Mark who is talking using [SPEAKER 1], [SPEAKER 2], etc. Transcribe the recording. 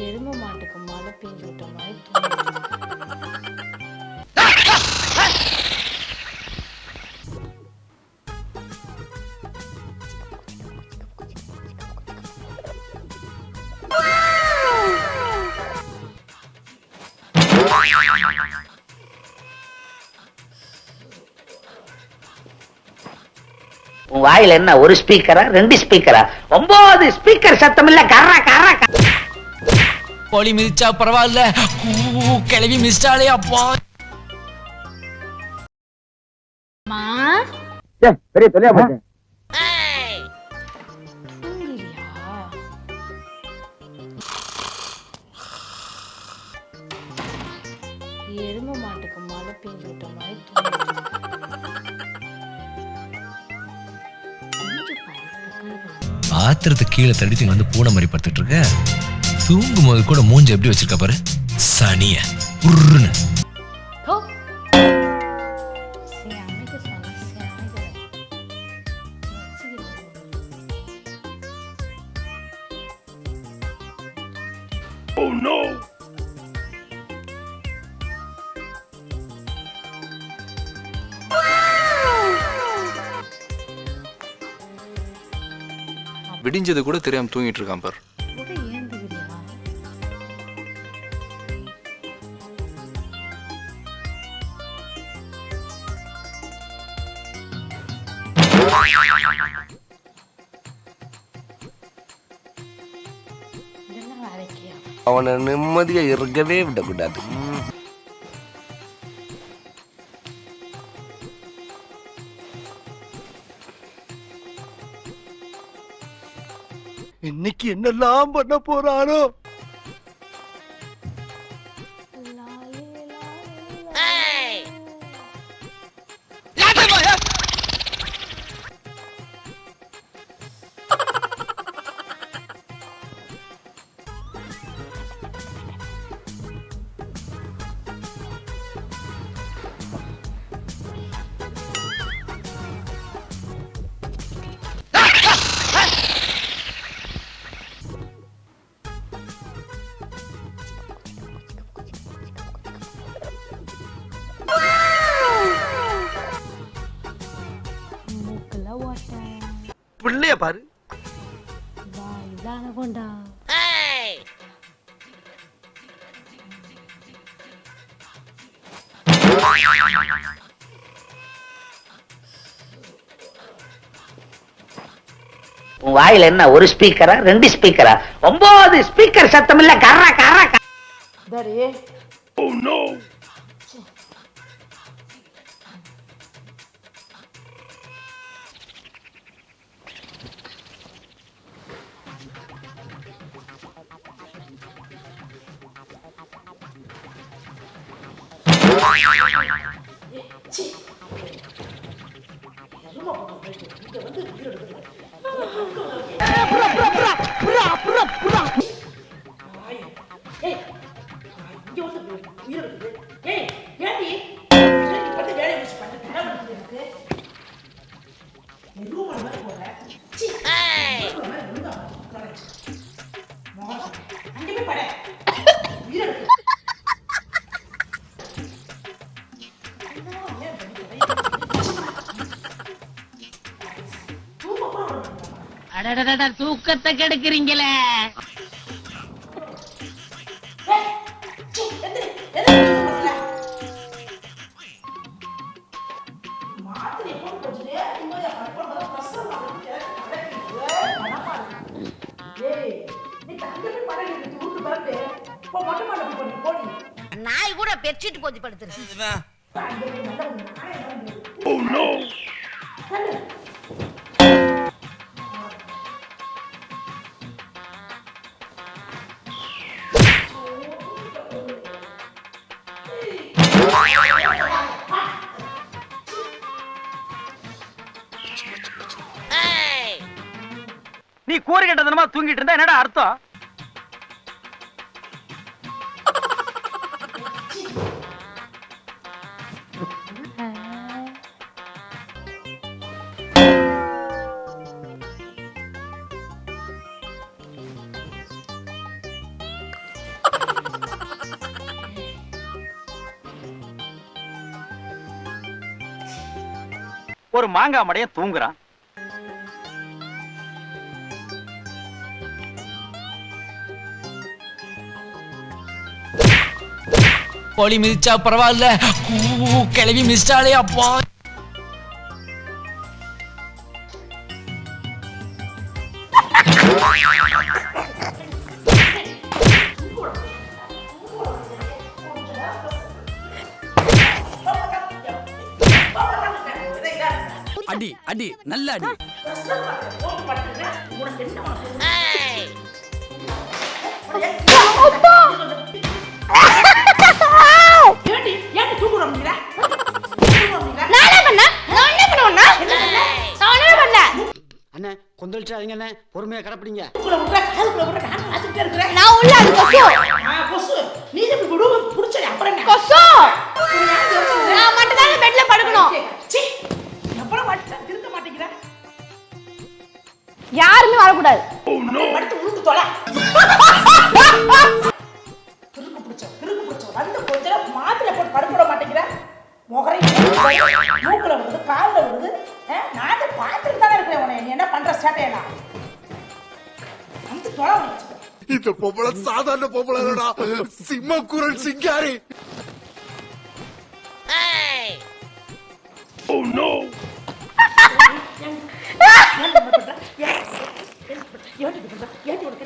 [SPEAKER 1] எருமை மாட்டுக்கு மழை பெஞ்சு விட்ட மாதிரி
[SPEAKER 2] உன் வாயில என்ன ஒரு ஸ்பீக்கரா ரெண்டு ஸ்பீக்கரா ஒன்பது ஸ்பீக்கர் சத்தம் இல்ல கர்ற கர்ற கர்ற.
[SPEAKER 3] கோழி மிதிச்சா பரவாயில்ல. கிளவி மிதிச்சாலே அப்பா.
[SPEAKER 4] பெரிய தொலையா போச்சு.
[SPEAKER 1] எருமை மாட்டுக்கு மழை பெஞ்சு விட்ட மாதிரி தூங்கிட்டு
[SPEAKER 3] ஆத்திரத்துக்கு கீழே தடித்து வந்து பூனை மாதிரி படுத்துட்டு இருக்க. தூங்கும் போது கூட மூஞ்ச எப்படி வச்சிருக்க பாரு? சனிய. உருன்னு.
[SPEAKER 5] விடிஞ்சது கூட தெரியாம தூங்கிட்டு இருக்கான் பார்.
[SPEAKER 4] அவனை நிம்மதியா இருக்கவே விடக்கூடாது. இன்னைக்கு என்னெல்லாம் பண்ண போறானோ? பிள்ளைய பாரு.
[SPEAKER 1] வாயில அனகொண்டா.
[SPEAKER 2] உன் வாயில என்ன ஒரு ஸ்பீக்கரா ரெண்டு ஸ்பீக்கரா ஒன்பது ஸ்பீக்கர் சத்தம் இல்ல கர்ற கர்ற. கர்ற.
[SPEAKER 1] தாடி.
[SPEAKER 6] அடடடட தூக்கத்தை கெடுக்கிறீங்களே நாய் கூட பெட்ஷீட் போத்தி படுத்துருச்சு Oh no!
[SPEAKER 4] நீ கூறு கட்டதனமா தூங்கிட்டு இருந்தா என்னடா அர்த்தம் ஒரு மாங்காய் மடைய தூங்குறான்.
[SPEAKER 3] கோழி மிதிச்சா பரவாயில்ல. கிளவி மிதிச்சாலே அப்பா.
[SPEAKER 7] அடி அடி நல்ல அடி.
[SPEAKER 8] அண்ணே கொந்தளிச்சாதீங்க அண்ணே. பொறுமையா கடப்பிடிங்க.
[SPEAKER 9] நான் உள்ள அது யாருமே வரக்கூடாது.
[SPEAKER 6] மாத்திரை போட்டு படுக்க மாட்டேங்கிற. முகரை மூக்குல விடுது காதுல விடுது நான் பார்த்துட்டு தானே இருக்கிறேன் உன்னை. நீ என்ன பண்ற சேட்டையெல்லாம்? வந்து தொலை
[SPEAKER 4] இந்த பொம்பளை சாதாரண பொம்பளை சிம்ம குரல் சிங்காரி.
[SPEAKER 6] இப்படி பண்ற? ஏன் உனக்கு